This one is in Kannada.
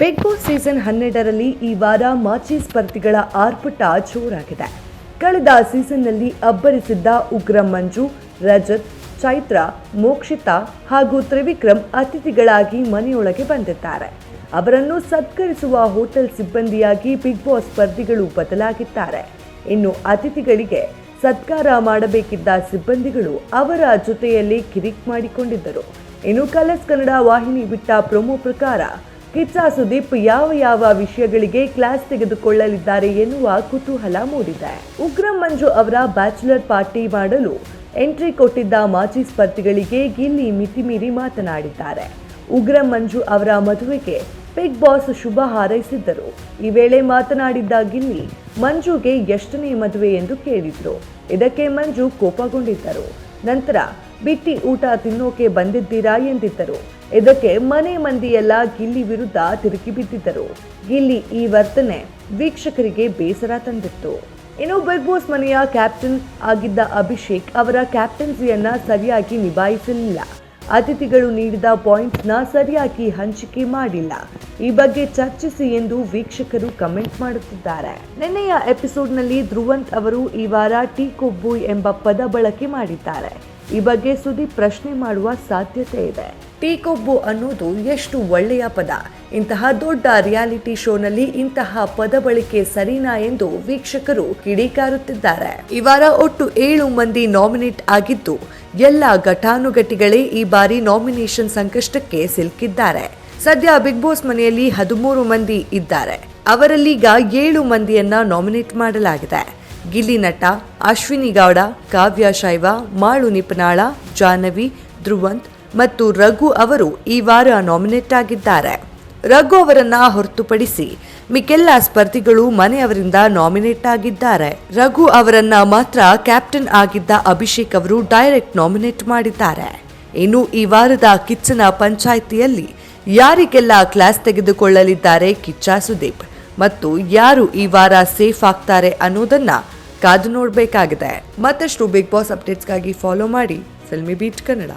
ಬಿಗ್ ಬಾಸ್ ಸೀಸನ್ ಹನ್ನೆರಡರಲ್ಲಿ ಈ ವಾರ ಮಾಚಿ ಸ್ಪರ್ಧಿಗಳ ಆರ್ಭಟ ಜೋರಾಗಿದೆ. ಕಳೆದ ಸೀಸನ್ನಲ್ಲಿ ಅಬ್ಬರಿಸಿದ್ದ ಉಗ್ರ ಮಂಜು, ರಜತ್, ಚೈತ್ರ, ಮೋಕ್ಷಿತಾ ಹಾಗೂ ತ್ರಿವಿಕ್ರಮ್ ಅತಿಥಿಗಳಾಗಿ ಮನೆಯೊಳಗೆ ಬಂದಿದ್ದಾರೆ. ಅವರನ್ನು ಸತ್ಕರಿಸುವ ಹೋಟೆಲ್ ಸಿಬ್ಬಂದಿಯಾಗಿ ಬಿಗ್ ಬಾಸ್ ಸ್ಪರ್ಧಿಗಳು ಬದಲಾಗಿದ್ದಾರೆ. ಇನ್ನು ಅತಿಥಿಗಳಿಗೆ ಸತ್ಕಾರ ಮಾಡಬೇಕಿದ್ದ ಸಿಬ್ಬಂದಿಗಳು ಅವರ ಜೊತೆಯಲ್ಲಿ ಕಿರಿಕ್ ಮಾಡಿಕೊಂಡಿದ್ದರು. ಇನ್ನು ಕಲರ್ಸ್ ಕನ್ನಡ ವಾಹಿನಿ ಬಿಟ್ಟ ಪ್ರೊಮೋ ಪ್ರಕಾರ ಕಿಚ್ಚ ಸುದೀಪ್ ಯಾವ ಯಾವ ವಿಷಯಗಳಿಗೆ ಕ್ಲಾಸ್ ತೆಗೆದುಕೊಳ್ಳಲಿದ್ದಾರೆ ಎನ್ನುವ ಕುತೂಹಲ ಮೂಡಿದೆ. ಉಗ್ರಂ ಮಂಜು ಅವರ ಬ್ಯಾಚುಲರ್ ಪಾರ್ಟಿ ಮಾಡಲು ಎಂಟ್ರಿ ಕೊಟ್ಟಿದ್ದ ಮಾಜಿ ಸ್ಪರ್ಧಿಗಳಿಗೆ ಗಿಲ್ಲಿ ಮಿತಿಮೀರಿ ಮಾತನಾಡಿದ್ದಾರೆ. ಉಗ್ರಂ ಮಂಜು ಅವರ ಮದುವೆಗೆ ಬಿಗ್ ಬಾಸ್ ಶುಭ ಹಾರೈಸಿದ್ದರು. ಈ ವೇಳೆ ಮಾತನಾಡಿದ್ದ ಗಿಲ್ಲಿ, ಮಂಜುಗೆ ಎಷ್ಟನೇ ಮದುವೆ ಎಂದು ಕೇಳಿದ್ರು. ಇದಕ್ಕೆ ಮಂಜು ಕೋಪಗೊಂಡಿದ್ದರು. ನಂತರ ಬಿಟ್ಟಿ ಊಟ ತಿನ್ನೋಕೆ ಬಂದಿದ್ದೀರಾ ಎಂದಿದ್ದರು. ಇದಕ್ಕೆ ಮನೆ ಮಂದಿಯೆಲ್ಲ ಗಿಲ್ಲಿ ವಿರುದ್ಧ ತಿರುಗಿ ಬಿದ್ದಿದ್ದರು. ಗಿಲ್ಲಿ ಈ ವರ್ತನೆ ವೀಕ್ಷಕರಿಗೆ ಬೇಸರ ತಂದಿತ್ತು. ಇನ್ನು ಬಿಗ್ ಬಾಸ್ ಮನೆಯ ಕ್ಯಾಪ್ಟನ್ ಆಗಿದ್ದ ಅಭಿಷೇಕ್ ಅವರ ಕ್ಯಾಪ್ಟನ್ಸಿಯನ್ನ ಸರಿಯಾಗಿ ನಿಭಾಯಿಸಲಿಲ್ಲ. ಅತಿಥಿಗಳು ನೀಡಿದ ಪಾಯಿಂಟ್ಸ್ನ ಸರಿಯಾಗಿ ಹಂಚಿಕೆ ಮಾಡಿಲ್ಲ. ಈ ಬಗ್ಗೆ ಚರ್ಚಿಸಿ ಎಂದು ವೀಕ್ಷಕರು ಕಮೆಂಟ್ ಮಾಡುತ್ತಿದ್ದಾರೆ. ನಿನ್ನೆಯ ಎಪಿಸೋಡ್ನಲ್ಲಿ ಧ್ರುವಂತ್ ಅವರು ಈ ವಾರ ಟೀ ಕೊಬ್ಬು ಎಂಬ ಪದ ಬಳಕೆ ಮಾಡಿದ್ದಾರೆ. ಈ ಬಗ್ಗೆ ಸುದೀಪ್ ಪ್ರಶ್ನೆ ಮಾಡುವ ಸಾಧ್ಯತೆ ಇದೆ. ಟೀ ಕೊಬ್ಬು ಅನ್ನೋದು ಎಷ್ಟು ಒಳ್ಳೆಯ ಪದ? ಇಂತಹ ದೊಡ್ಡ ರಿಯಾಲಿಟಿ ಶೋನಲ್ಲಿ ಇಂತಹ ಪದ ಬಳಕೆ ಸರಿನಾ ಎಂದು ವೀಕ್ಷಕರು ಕಿಡಿಕಾರುತ್ತಿದ್ದಾರೆ. ಈ ವಾರ ಒಟ್ಟು ಏಳು ಮಂದಿ ನಾಮಿನೇಟ್ ಆಗಿದ್ದು, ಎಲ್ಲ ಘಟಾನುಘಟಿಗಳೇ ಈ ಬಾರಿ ನಾಮಿನೇಷನ್ ಸಂಕಷ್ಟಕ್ಕೆ ಸಿಲುಕಿದ್ದಾರೆ. ಸದ್ಯ ಬಿಗ್ ಬಾಸ್ ಮನೆಯಲ್ಲಿ ಹದಿಮೂರು ಮಂದಿ ಇದ್ದಾರೆ. ಅವರಲ್ಲೀಗ ಏಳು ಮಂದಿಯನ್ನ ನಾಮಿನೇಟ್ ಮಾಡಲಾಗಿದೆ. ಗಿಲ್ಲಿ ನಟ, ಅಶ್ವಿನಿ ಗೌಡ, ಕಾವ್ಯ ಶೈವ, ಮಾಳು ನಿಪನಾಳ, ಜಾಹ್ನವಿ, ಧ್ರುವಂತ್ ಮತ್ತು ರಘು ಅವರು ಈ ವಾರ ನಾಮಿನೇಟ್ ಆಗಿದ್ದಾರೆ. ರಘು ಅವರನ್ನ ಹೊರತುಪಡಿಸಿ ಮಿಕ್ಕೆಲ್ಲ ಸ್ಪರ್ಧಿಗಳು ಮನೆಯವರಿಂದ ನಾಮಿನೇಟ್ ಆಗಿದ್ದಾರೆ. ರಘು ಅವರನ್ನ ಮಾತ್ರ ಕ್ಯಾಪ್ಟನ್ ಆಗಿದ್ದ ಅಭಿಷೇಕ್ ಅವರು ಡೈರೆಕ್ಟ್ ನಾಮಿನೇಟ್ ಮಾಡಿದ್ದಾರೆ. ಇನ್ನು ಈ ವಾರದ ಕಿಚ್ಚನ ಪಂಚಾಯಿತಿಯಲ್ಲಿ ಯಾರಿಗೆಲ್ಲ ಕ್ಲಾಸ್ ತೆಗೆದುಕೊಳ್ಳಲಿದ್ದಾರೆ ಕಿಚ್ಚ ಸುದೀಪ್. ಮತ್ತು ಯಾರು ಈ ವಾರ ಸೇಫ್ ಆಗ್ತಾರೆ ಅನ್ನೋದನ್ನ ಕಾದು ನೋಡಬೇಕಾಗಿದೆ. ಮತ್ತಷ್ಟು ಬಿಗ್ ಬಾಸ್ ಅಪ್ಡೇಟ್ಸ್ಗಾಗಿ ಫಾಲೋ ಮಾಡಿ. Filmy beet Kannada